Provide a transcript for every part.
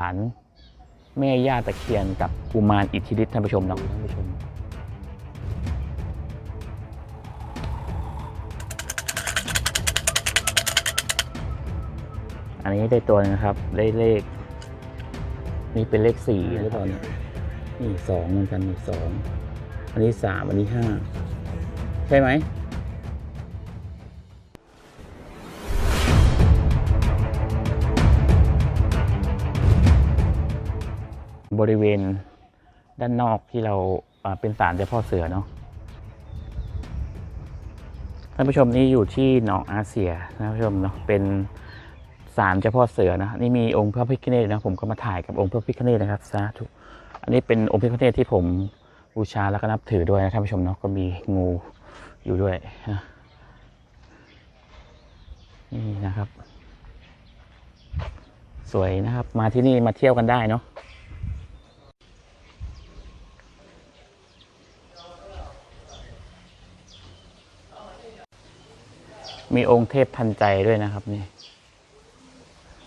ศาลแม่ย่าตะเคียนกับกุมารอิทธิฤทธิ์ท่านผู้ชมเนาะท่านผู้ชม อันนี้ได้ตัวหนึงนะครับ ได้เลข นี่เป็นเลขสี่หรือเปล่าเนี่ยนี่สองเหมือนกันนี่สองอันนี้สามอันนี้ห้าใช่ไหม บริเวณด้านนอกที่เราเป็นศาลเจ้าพ่อเสือเนาะท่านผู้ชมนี่อยู่ที่หนองอาเซียนะท่านผู้ชมเนาะเป็นศาลเจ้าพ่อเสือนะนี่มีองค์พระพิฆเนศนะผมก็มาถ่ายกับองค์พระพิฆเนศนะครับสาธุอันนี้เป็นองค์พระพิฆเนศที่ผมบูชาแล้วก็นับถือด้วยนะท่านผู้ชมเนาะก็มีงูอยู่ด้วยนะนี่นะครับ สวยนะครับ มาที่นี่มาเที่ยวกันได้เนาะ มีองค์เทพทันใจด้วยนะครับนี่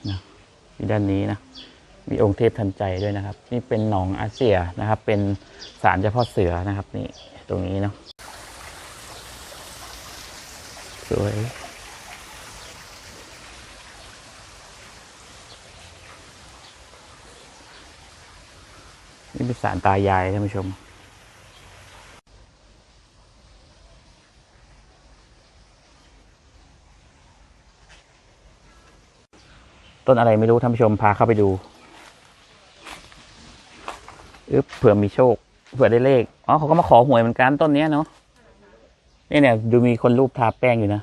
นะอยู่ด้านนี้นะมีองค์เทพทันใจด้วยนะครับ นี่เป็นหนองอาเซียนะครับ เป็นศาลเจ้าพ่อเสือนะครับ นี่ตรงนี้เนาะสวยนี่เป็นศาลตายายท่านผู้ชม ต้นอะไรไม่รู้ท่านผู้ชมพาเข้าไปดูอึ๊บเผื่อมีโชค เผื่อได้เลข อ๋อเขาก็มาขอหวยเหมือนกันต้นเนี้ยเนาะนี่เนี่ยดูมีคนรูปทาแป้งอยู่นะ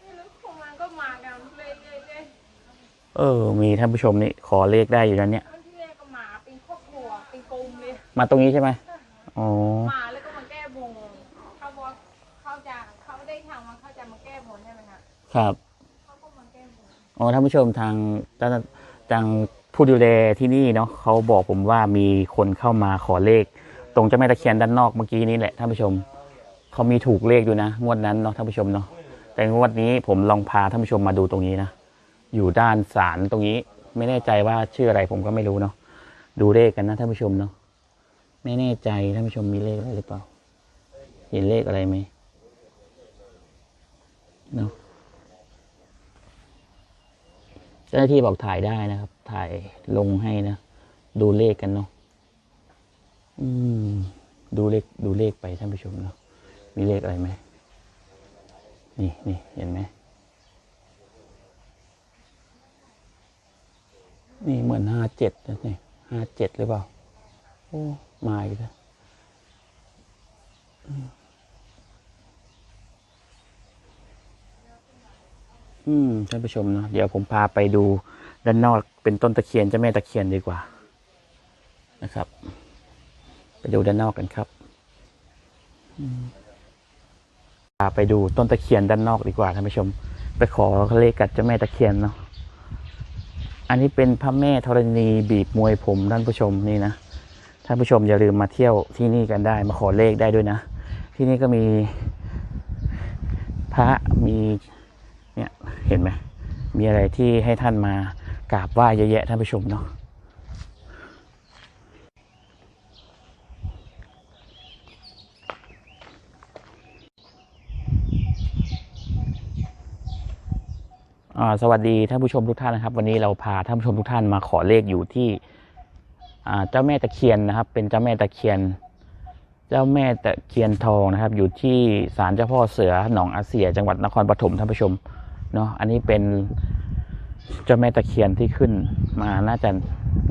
ไม่รู้พวกมันก็มากันเรื่อยๆเออ มีท่านผู้ชมนี่ขอเลขได้อยู่นั้นเนี่ยๆวันที่แรกก็มาเป็นครอบครัวเป็นกลุ่มเลยมาตรงนี้ใช่ไหมอ๋อ มาแล้วก็มาแก้บนเขาบอกเขาจะเขาได้ทางมาเขาจะมาแก้บนใช่ไหมคะ ครับ เขาก็มาแก้บน อ๋อท่านผู้ชมทางทางทางผู้ดูแลที่นี่เนาะเขาบอกผมว่ามีคนเข้ามาขอเลข ตรงเจ้าแม่ตะเคียนด้านนอกเมื่อกี้นี้แหละท่านผู้ชมเขามีถูกเลขอยู่นะงวดนั้นเนาะท่านผู้ชมเนาะแต่งวดนี้ผมลองพาท่านผู้ชมมาดูตรงนี้นะอยู่ด้านศาลตรงนี้ ไม่แน่ใจว่าชื่ออะไรผมก็ไม่รู้เนาะดูเลขกันนะท่านผู้ชมเนาะไม่แน่ใจท่านผู้ชมมีเลขอะไรหรือเปล่า เห็นเลขอะไรไหมเนาะ เจ้าหน้าที่บอกถ่ายได้นะครับ ถ่ายลงให้นะ ดูเลขกันเนาะอืมดูเลขดูเลขไปท่านผู้ชมเนาะ มีเลขอะไรไหม นี่นี่เห็นไหม นี่เหมือนห้าเจ็ดนะนี่ห้าเจ็ดหรือเปล่า โอ้ มาอีกแล้ว อืมท่านผู้ชมเนาะเดี๋ยวผมพาไปดูด้านนอกเป็นต้นตะเคียนเจ้าแม่ตะเคียนดีกว่านะครับ ไปดูด้านนอกกันครับพาไปดูต้นตะเคียนด้านนอกดีกว่าท่านผู้ชม ไปขอเลขกับเจ้าแม่ตะเคียนเนาะอันนี้เป็นพระแม่ธรณีบีบมวยผมท่านผู้ชมนี่นะท่านผู้ชมอย่าลืมมาเที่ยวที่นี่กันได้ มาขอเลขได้ด้วยนะ ที่นี่ก็มีพระมี เห็นไหมมีอะไรที่ให้ท่านมากราบไหว้เยอะแยะท่านผู้ชมเนาะอ่าสวัสดีท่านผู้ชมทุกท่านนะครับ วันนี้เราพาท่านผู้ชมทุกท่านมาขอเลขอยู่ที่อ่าเจ้าแม่ตะเคียนนะครับ เป็นเจ้าแม่ตะเคียน เจ้าแม่ตะเคียนทองนะครับ อยู่ที่ศาลเจ้าพ่อเสือหนองอาเซีย จังหวัดนครปฐมท่านผู้ชม เนาะอันนี้เป็นเจ้าแม่ตะเคียนที่ขึ้นมาน่าจะ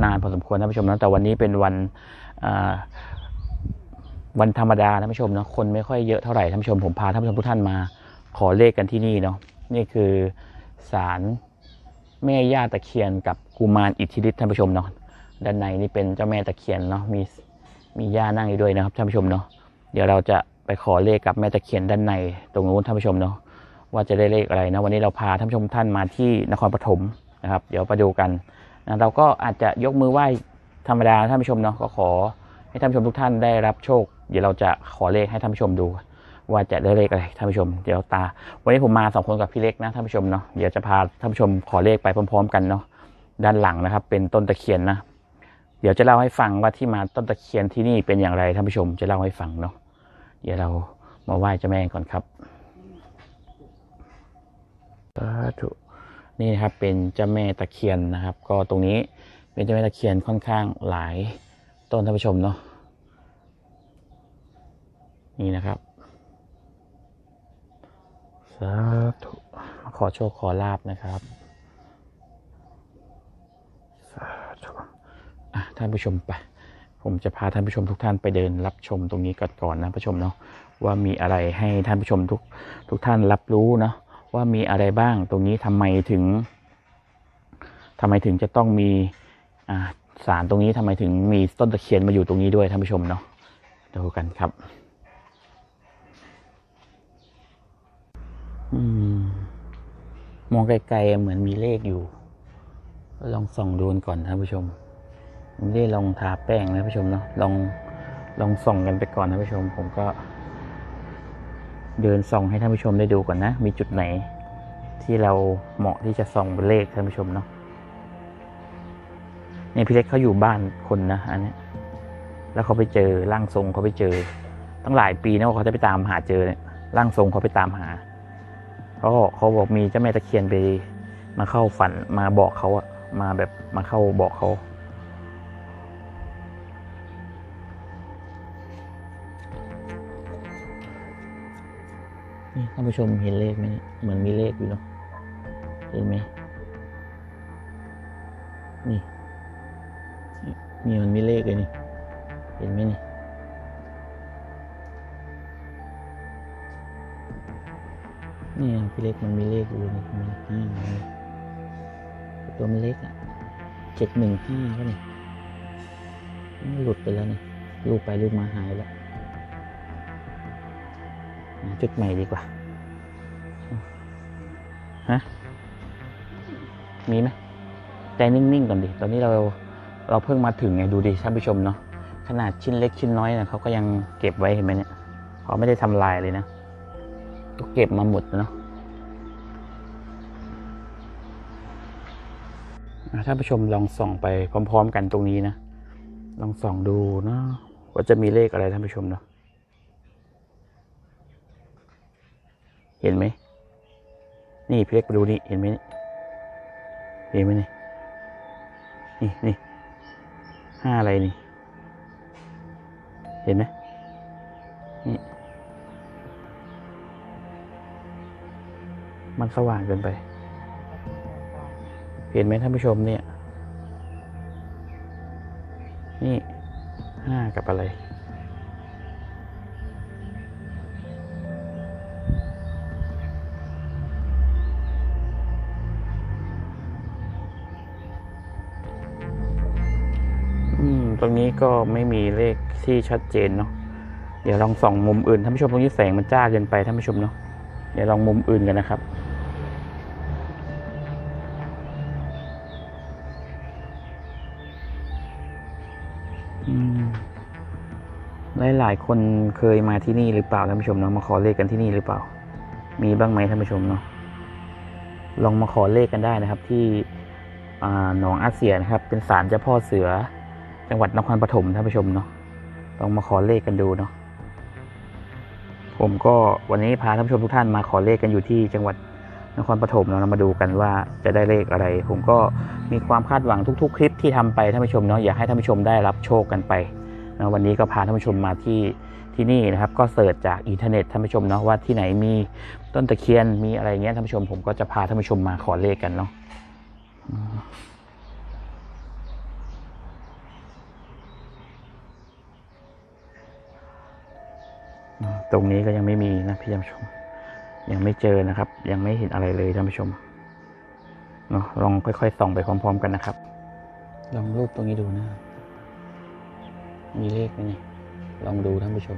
นานพอสมควรท่านผู้ชมนะแต่วันนี้เป็นวันวันธรรมดาท่านผู้ชมเนาะคนไม่ค่อยเยอะเท่าไหร่ท่านผู้ชมผมพาท่านผู้ชมทุกท่านมาขอเลขกันที่นี่เนาะนี่คือศาลแม่ย่าตะเคียนกับกุมารอิทธิฤทธิ์ท่านผู้ชมเนาะด้านในนี่เป็นเจ้าแม่ตะเคียนเนาะมีมีย่านั่งอยู่ด้วยนะครับท่านผู้ชมเนาะเดี๋ยวเราจะไปขอเลขกับแม่ตะเคียนด้านในตรงนู้นท่านผู้ชมเนาะ ว่าจะได้เลขอะไรนะวันนี้เราพาท่านผู้ชมท่านมาที่นครปฐมนะครับ เดี๋ยวไปดูกันนะเราก็อาจจะยกมือไหว้ธรรมดาท่านผู้ชมเนาะก็ขอให้ท่านผู้ชมทุกท่านได้รับโชค เดี๋ยวเราจะขอเลขให้ท่านผู้ชมดู ว่าจะได้เลขอะไรท่านผู้ชม เดี๋ยวตา วันนี้ผมมาสองคนกับพี่เล็กนะท่านผู้ชมเนาะเดี๋ยวจะพาท่านผู้ชมขอเลขไปพร้อม ๆ กันเนาะด้านหลังนะครับ เป็นต้นตะเคียนนะเดี๋ยวจะเล่าให้ฟังว่าที่มาต้นตะเคียนที่นี่เป็นอย่างไรท่านผู้ชมจะเล่าให้ฟังเนาะเดี๋ยวเรามาไหว้เจ้าแม่ก่อนครับ สาธุนี่นะครับเป็นเจ้าแม่ตะเคียนนะครับ ก็ตรงนี้เป็นเจ้าแม่ตะเคียนค่อนข้างหลายต้นท่านผู้ชมเนาะนี่นะครับสาธุขอโชคขอลาบนะครับสาธุอะท่านผู้ชมไป ผมจะพาท่านผู้ชมทุกท่านไปเดินรับชมตรงนี้ก่อนก่อนนะผู้ชมเนาะว่ามีอะไรให้ท่านผู้ชมทุกทุกท่านรับรู้เนาะ ว่ามีอะไรบ้าง ตรงนี้ทำไมถึงทำไมถึงจะต้องมีสารตรงนี้ทำไมถึงมีต้นตะเคียนมาอยู่ตรงนี้ด้วยท่านผู้ชมเนาะดูกันครับอมมองไกลๆเหมือนมีเลขอยู่ ลองส่องดูก่อนท่านผู้ชมไม่ได้ลองทาแป้งนะท่านผู้ชมเนาะลองลองส่องกันไปก่อนท่านผู้ชม ผมก็ เดินส่องให้ท่านผู้ชมได้ดูก่อนนะ มีจุดไหน ที่เราเหมาะที่จะส่องเป็นเลขท่านผู้ชมเนาะเนี่ยพี่เล็กเขาอยู่บ้านคนนะอันนี้แล้วเขาไปเจอร่างทรงเขาไปเจอ ตั้งหลายปีนะเขาจะไปตามหาเจอเนี่ยร่างทรงเขาไปตามหาเขาเขาบอกมีเจ้าแม่ตะเคียนไปมาเข้าฝันมาบอกเขาอะมาแบบมาเข้าบอกเขา ท่านผู้ชมเห็นเลขไหมเนี่ยเหมือนมีเลขอยู่เนาะเห็นไหมนี่นี่มันมีเลขเลยนี่ เห็นไหมนี่นี่พี่เล็กมันมีเลขอยู่นี่มันห้านี่ตัวมันเล็กอะเจ็ดหนึ่งห้าก็นี่มันหลุดไปแล้วนี่ลูกไปลูกมาหายแล้วจุดใหม่ดีกว่า ฮะ มีไหมใจนิ่งๆก่อนดิ ตอนนี้เราเราเพิ่งมาถึงไงดูดิท่านผู้ชมเนาะ ขนาดชิ้นเล็กชิ้นน้อยนะเขาก็ยังเก็บไว้เห็นไหมเนี่ยเขาไม่ได้ทำลายเลยนะ ก็เก็บมาหมดเนาะอะท่านผู้ชมลองส่องไปพร้อม ๆ กันตรงนี้นะ ลองส่องดูเนาะว่าจะมีเลขอะไรท่านผู้ชมเนาะ เห็นไหม นี่พี่เล็กไปดูนี่เห็นไหมนี่เห็นไหมนี่นี่นี่ห้าอะไรนี่ เห็นไหมนี่มันสว่างเกินไป เห็นไหมท่านผู้ชมเนี่ย นี่ห้ากับอะไร รงนี้ก็ไม่มีเลขที่ชัดเจนเนาะเดี๋ยวลองส่องมุมอื่นท่านผู้ชมตรงนี้แสงมันจ้าเกินไปท่านผู้ชมเนาะเดี๋ยวลองมุมอื่นกันนะครับอืมหลายคนเคยมาที่นี่หรือเปล่าท่านผู้ชมเนาะมาขอเลขกันที่นี่หรือเปล่า มีบ้างไหมท่านผู้ชมเนาะลองมาขอเลขกันได้นะครับ ที่หนองอาเซียนะครับ เป็นศาลเจ้าพ่อเสือ จังหวัดนครปฐมท่านผู้ชมเนาะลองมาขอเลขกันดูเนาะผมก็วันนี้พาท่านผู้ชมทุกท่านมาขอเลขกันอยู่ที่จังหวัดนครปฐมเรามาดูกันว่าจะได้เลขอะไร ผมก็มีความคาดหวังทุก ๆ คลิปที่ทำไปท่านผู้ชมเนาะอยากให้ท่านผู้ชมได้รับโชคกันไปนะวันนี้ก็พาท่านผู้ชมมาที่ที่นี่นะครับ ก็เสิร์ชจากอินเทอร์เน็ตท่านผู้ชมเนาะว่าที่ไหนมีต้นตะเคียนมีอะไรเงี้ยท่านผู้ชม ผมก็จะพาท่านผู้ชมมาขอเลขกันเนาะ ตรงนี้ก็ยังไม่มีนะพี่ท่านผู้ชม ยังไม่เจอนะครับ ยังไม่เห็นอะไรเลยท่านผู้ชมเนาะลองค่อยๆส่องไปพร้อม ๆ กันนะครับ ลองรูปตรงนี้ดูนะ มีเลขไหมนี่ลองดูท่านผู้ชม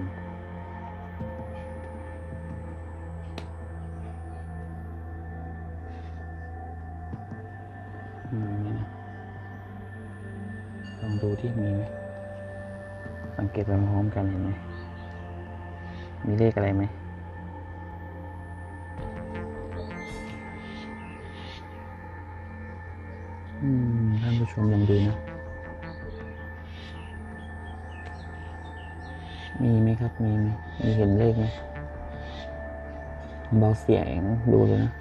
อืมนี่นะลองดูที่มีไหมสังเกตไปพร้อมกันเห็นไหม มีเลขอะไรไหมอืมผู้ชมลองดูนะ มีไหมครับ มีไหม มีเห็นเลขไหม เบาเสียงดูเลยนะ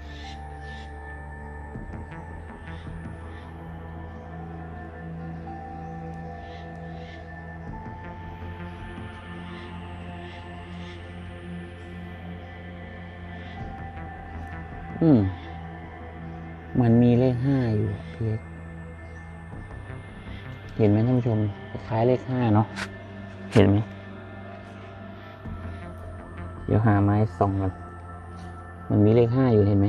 ล้ายเลขห้าเนาะ เห็นไหม เดี๋ยวหาไม้ส่องกัน มันมีเลขห้าอยู่เห็นไหม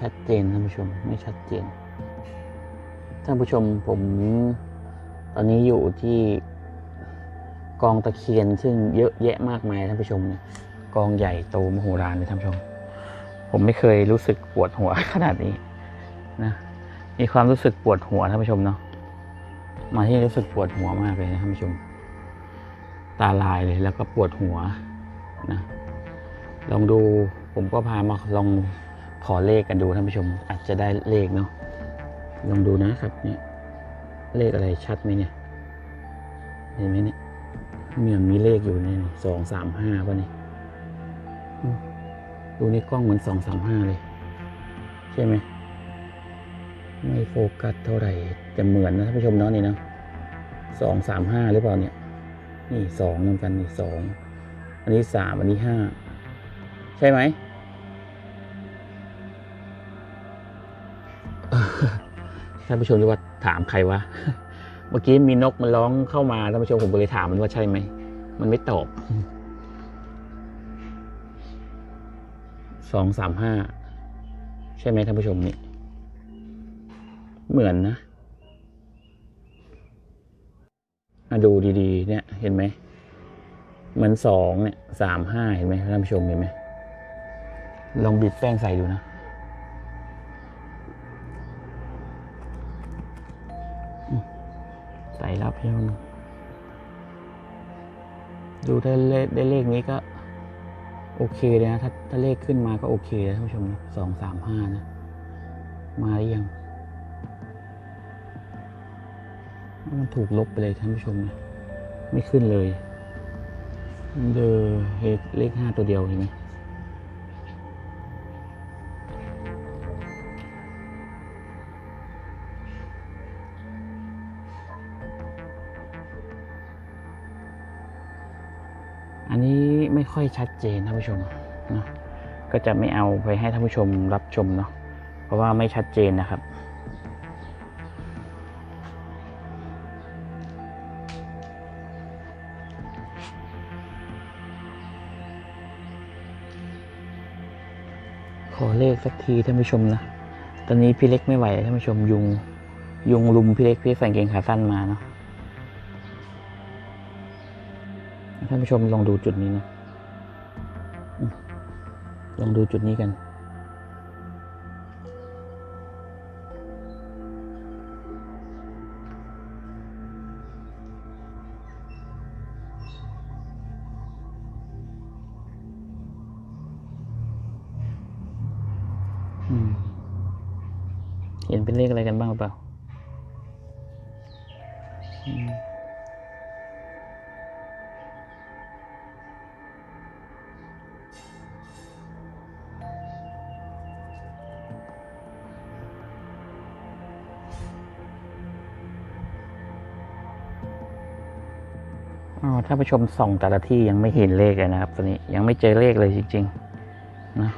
ชัดเจนท่านผู้ชมไม่ชัดเจนท่านผู้ชมผมตอนนี้อยู่ที่กองตะเคียนซึ่งเยอะแยะมากมายท่านผู้ชมเนี่ยกองใหญ่โตมโหฬารเลยท่านผู้ชม ผมไม่เคยรู้สึกปวดหัวขนาดนี้นะมีความรู้สึกปวดหัวท่านผู้ชมเนาะมาที่รู้สึกปวดหัวมากเลยนะท่านผู้ชม ตาลายเลยแล้วก็ปวดหัวนะลองดูผมก็พามาลอง ขอเลขกันดูท่านผู้ชม อาจจะได้เลขเนาะลองดูนะครับเนี่ยเลขอะไรชัดไหมเนี่ยเห็นไหมเนี่ยมีมันมีเลขอยู่เนี่ยสองสามห้าป่ะนี่ดูในกล้องเหมือนสองสามห้าเลย ใช่ไหมไม่โฟกัสเท่าไหร่แต่เหมือนนะท่านผู้ชมเนาะนี่เนาะสองสามห้าหรือเปล่าเนี่ย นี่สองเหมือนกันนี่สองอันนี้สามอันนี้ห้าใช่ไหม ท่านผู้ชมจะว่าถามใครวะ เมื่อกี้มีนกมันร้องเข้ามาท่านผู้ชมผมก็เลยถามมันว่าใช่ไหม มันไม่ตอบสองสามห้าใช่ไหมท่านผู้ชมนี่เหมือนนะมาดูดีๆ เนี่ย เห็นไหมมือนสองเนี่ยสามห้าเห็นไหมท่านผู้ชมเห็นไหมลองบิดแป้งใส่ดูนะ เพียงดูถ้าเลขได้เลขนี้ก็โอเคเลยนะถ้าถ้าเลขขึ้นมาก็โอเคนะท่านผู้ชมนะสองสามห้านะ มาหรือยัง มันถูกลบไปเลยท่านผู้ชมนะ ไม่ขึ้นเลย เดอเฮเลขห้าตัวเดียวเห็นไหม ค่อยชัดเจนท่านผู้ชมนะก็จะไม่เอาไปให้ท่านผู้ชมรับชมเนาะเพราะว่าไม่ชัดเจนนะครับ ขอเลขสักทีท่านผู้ชมนะตอนนี้พี่เล็กไม่ไหวท่านผู้ชมยุงยุงลุมพี่เล็กพี่ใส่เกงขาสั้นมาเนาะท่านผู้ชมลองดูจุดนี้นะ ลองดูจุดนี้กัน อ๋อถ้าผู้ชมส่องแต่ละที่ยังไม่เห็นเลขเลยนะครับตอนนี้ยังไม่เจอเลขเลยจริงๆนะ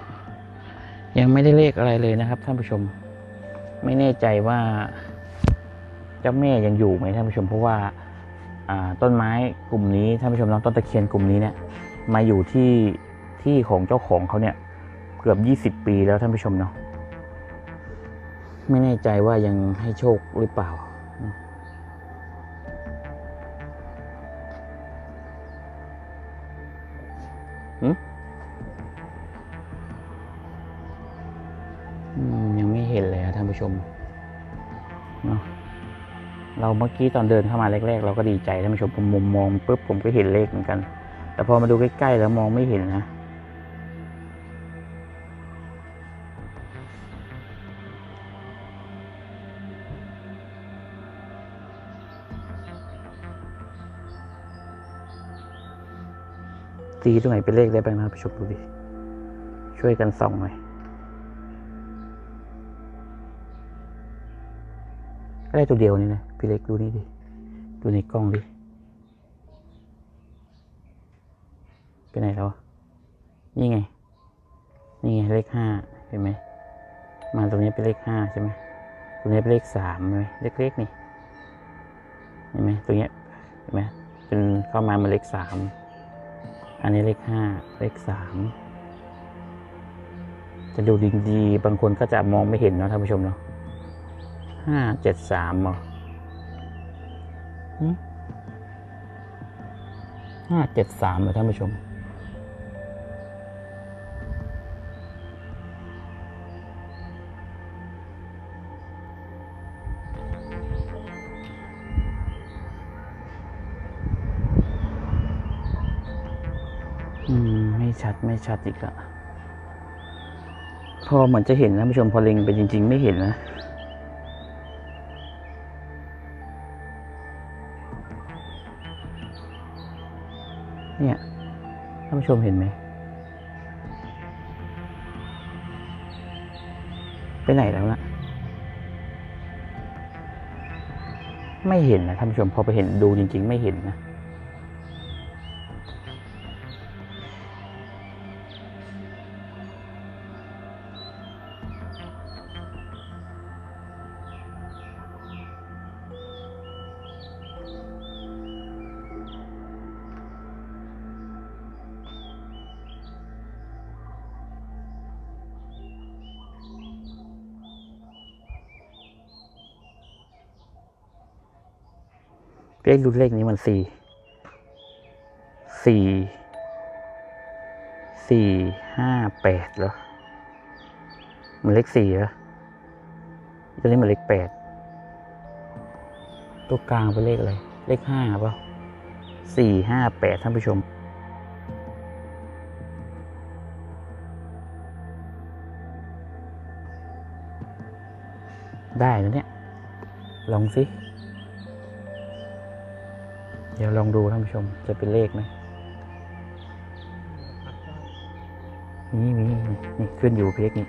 ยังไม่ได้เลขอะไรเลยนะครับท่านผู้ชม ไม่แน่ใจว่าเจ้าแม่ยังอยู่ไหมท่านผู้ชม เพราะว่าอ่าต้นไม้กลุ่มนี้ท่านผู้ชมน้องต้นตะเคียนกลุ่มนี้เนี่ยมาอยู่ที่ที่ของเจ้าของเขาเนี่ยเกือบยี่สิบปีแล้วท่านผู้ชมเนาะไม่แน่ใจว่ายังให้โชคหรือเปล่า ยังไม่เห็นเลยอะท่านผู้ชมเนาะเราเมื่อกี้ตอนเดินเข้ามาแรกๆ เราก็ดีใจท่านผู้ชมผมมุมมองปุ๊บผมก็เห็นเลขเหมือนกัน แต่พอมาดูใกล้ๆแล้วมองไม่เห็นนะ ตีตรงไหนเป็นเลขได้บ้างนะครับผู้ชมดูดิ ช่วยกันส่องหน่อยก็ได้ตัวเดียวนี่นะพี่เล็กดูนี่ดิ ดูในกล้องดิไปไหนแล้วอะนี่ไง นี่ไงเลขห้าเห็นไหม มาตรงนี้เป็นเลขห้าใช่ไหมตรงนี้เป็นเลขสามใช่ไหมเล็กๆนี่ เห็นไหมตรงเนี้ยเห็นไหมเป็นเข้ามามาเลขสาม อันนี้เลขห้าเลขสามจะดูดีๆ บางคนก็จะมองไม่เห็นเนาะท่านผู้ชมเนาะห้าเจ็ดสามเหรอหึห้าเจ็ดสามเหรอท่านผู้ชม อืม ไม่ชัดไม่ชัดอีกละพอเหมือนจะเห็นนะท่านผู้ชมพอเล็งไปจริง ๆ ไม่เห็นนะเนี่ยท่านผู้ชมเห็นไหม ไปไหนแล้วล่ะ ไม่เห็นนะท่านผู้ชมพอไปเห็นดูจริง ๆ ไม่เห็นนะ เลขดูเลขนี้มันสี่สี่สี่ห้าแปดเหรอมันเลขสี่เหรอตัวนี้มันเลขแปดตัวกลางเป็นเลขอะไร เลขห้าเปล่าสี่ห้าแปดท่านผู้ชมได้แล้วเนี่ย ลองสิ เดี๋ยวลองดูท่านผู้ชมจะเป็นเลขไหมนี่มีนี่ขึ้นอยู่เพกนี่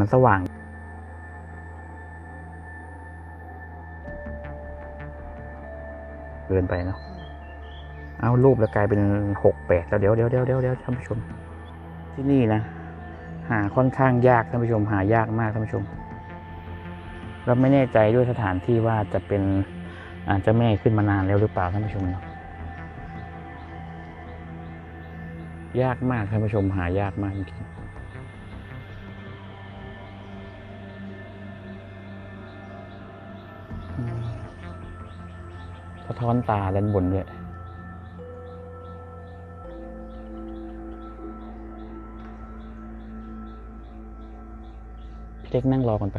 มันสว่าง เกินไปเนาะเอารูปแล้วกลายเป็นหกแปดแล้วเดี๋ยวเดี๋ยวเดี๋ยวเดี๋ยวเดี๋ยวท่านผู้ชม ที่นี่นะ หาค่อนข้างยากท่านผู้ชม หายากมากท่านผู้ชม เราไม่แน่ใจด้วยสถานที่ว่าจะเป็นอาจจะแม่ขึ้นมานานแล้วหรือเปล่าท่านผู้ชมเนาะยากมากท่านผู้ชมหายากมากจริงสะท้อนตาด้านบนด้วยพี่เล็กนั่งรอก่อนไป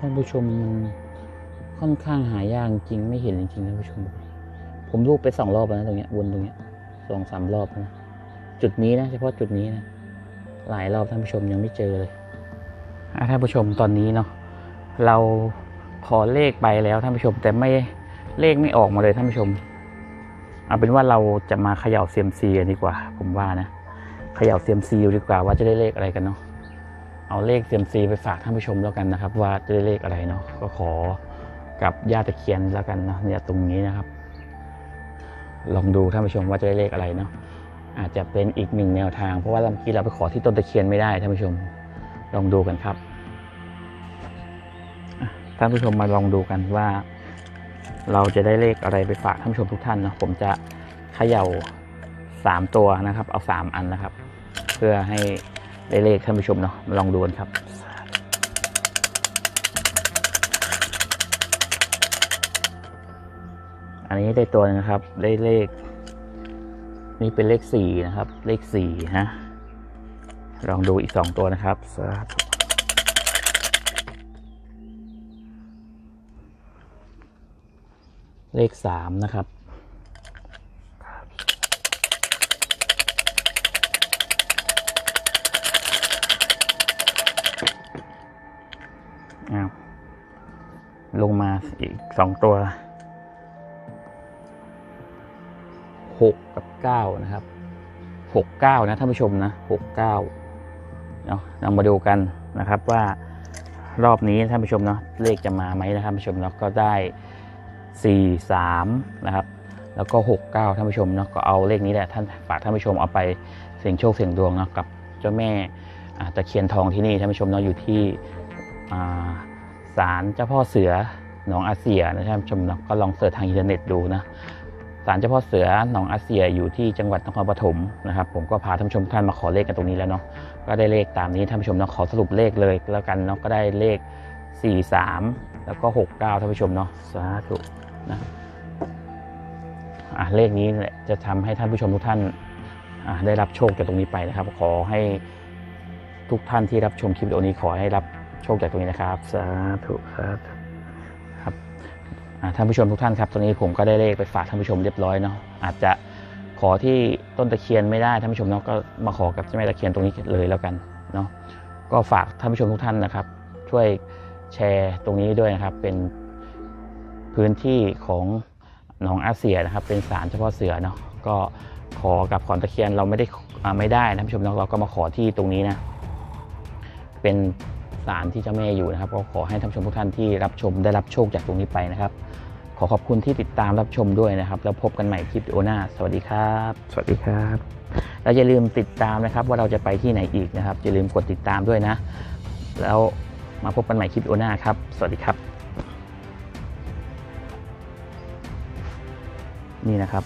ท่านผู้ชมมันค่อนข้างหายากจริงไม่เห็นจริงท่านผู้ชม ผมรูปไปสองรอบแล้วนะตรงเนี้ยวนตรงเนี้ยสองสามรอบแล้วนะจุดนี้นะเฉพาะจุดนี้นะหลายรอบท่านผู้ชมยังไม่เจอเลยท่านผู้ชมตอนนี้เนาะเราขอเลขไปแล้วท่านผู้ชม แต่ไม่เลขไม่ออกมาเลยท่านผู้ชมเอาเป็นว่าเราจะมาเขย่าเซียมซีกันดีกว่า ผมว่านะเขย่าเซียมซีดีกว่าว่าจะได้เลขอะไรกันเนาะ เอาเลขเซียมซีไปฝากท่านผู้ชมแล้วกันนะครับ ว่าจะได้เลขอะไรเนาะก็ขอกับย่าตะเคียนแล้วกันเนาะเนี่ยตรงนี้นะครับ ลองดูท่านผู้ชมว่าจะได้เลขอะไรเนาะอาจจะเป็นอีกหนึ่งแนวทาง เพราะว่าเมื่อกี้เราไปขอที่ต้นตะเคียนไม่ได้ท่านผู้ชมลองดูกันครับท่านผู้ชมมาลองดูกันว่า เราจะได้เลขอะไรไปฝากท่านผู้ชมทุกท่านเนาะผมจะเขย่าสามตัวนะครับ เอาสามอันนะครับ เพื่อให้ ได้เลขท่านผู้ชมเนาะมาลองดูกันครับอันนี้ได้ตัวหนึงนะครับ ได้เลข นี่เป็นเลขสี่นะครับ เลขสี่ฮะ ลองดูอีกสองตัวนะครับสาธุเลขสามนะครับ ลงมาอีกสองตัวหกกับเก้านะครับหกเก้านะท่านผู้ชมนะหกเก้าเนาะเรามาดูกันนะครับว่ารอบนี้ท่านผู้ชมเนาะเลขจะมาไหมนะท่านผู้ชมเนาะก็ได้สี่สามนะครับแล้วก็หกเก้าท่านผู้ชมเนาะก็เอาเลขนี้แหละท่านฝากท่านผู้ชมเอาไปเสี่ยงโชคเสี่ยงดวงเนาะกับเจ้าแม่ตะเคียนทองที่นี่ท่านผู้ชมเนาะอยู่ที่ ศาลเจ้าพ่อเสือหนองอาเซียนะท่านชมเนาะก็ลองเสิร์ชทางอินเทอร์เน็ตดูนะศาลเจ้าพ่อเสือหนองอาเซียอยู่ที่จังหวัดนครปฐมนะครับผมก็พาท่านผู้ชมทุกท่านมาขอเลขกันตรงนี้แล้วเนาะก็ได้เลขตามนี้ท่านผู้ชมเนาะขอสรุปเลขเลยแล้วกันเนาะก็ได้เลข 43 แล้วก็69ท่านผู้ชมเนาะสาธุนะอะเลขนี้แหละจะทำให้ท่านผู้ชมทุกท่านอะได้รับโชคจากตรงนี้ไปนะครับ ขอให้ทุกท่านที่รับชมคลิปวิดีโอนี้ขอให้รับ โชคจากตรงนี้นะครับสาธุสาธุครับอ่าท่านผู้ชมทุกท่านครับ ตอนนี้ผมก็ได้เลขไปฝากท่านผู้ชมเรียบร้อยเนาะอาจจะขอที่ต้นตะเคียนไม่ได้ท่านผู้ชมเนาะก็มาขอกับเจ้าแม่ตะเคียนตรงนี้เลยแล้วกันเนาะก็ฝากท่านผู้ชมทุกท่านนะครับ ช่วยแชร์ตรงนี้ด้วยนะครับ เป็นพื้นที่ของหนองอาเซียนะครับ เป็นศาลเฉพาะเสือเนาะก็ขอกับขอนตะเคียนเราไม่ได้อ่าไม่ได้ท่านผู้ชมเนาะเราก็มาขอที่ตรงนี้นะเป็น ศาลที่เจ้าแม่อยู่นะครับ ก็ขอให้ท่านผู้ชมทุกท่านที่รับชมได้รับโชคจากตรงนี้ไปนะครับ ขอขอบคุณที่ติดตามรับชมด้วยนะครับ แล้วพบกันใหม่คลิปวิดีโอหน้า สวัสดีครับ สวัสดีครับแล้วอย่าลืมติดตามนะครับ ว่าเราจะไปที่ไหนอีกนะครับอย่าลืมกดติดตามด้วยนะ แล้วมาพบกันใหม่คลิปวิดีโอหน้าครับ สวัสดีครับ นี่นะครับ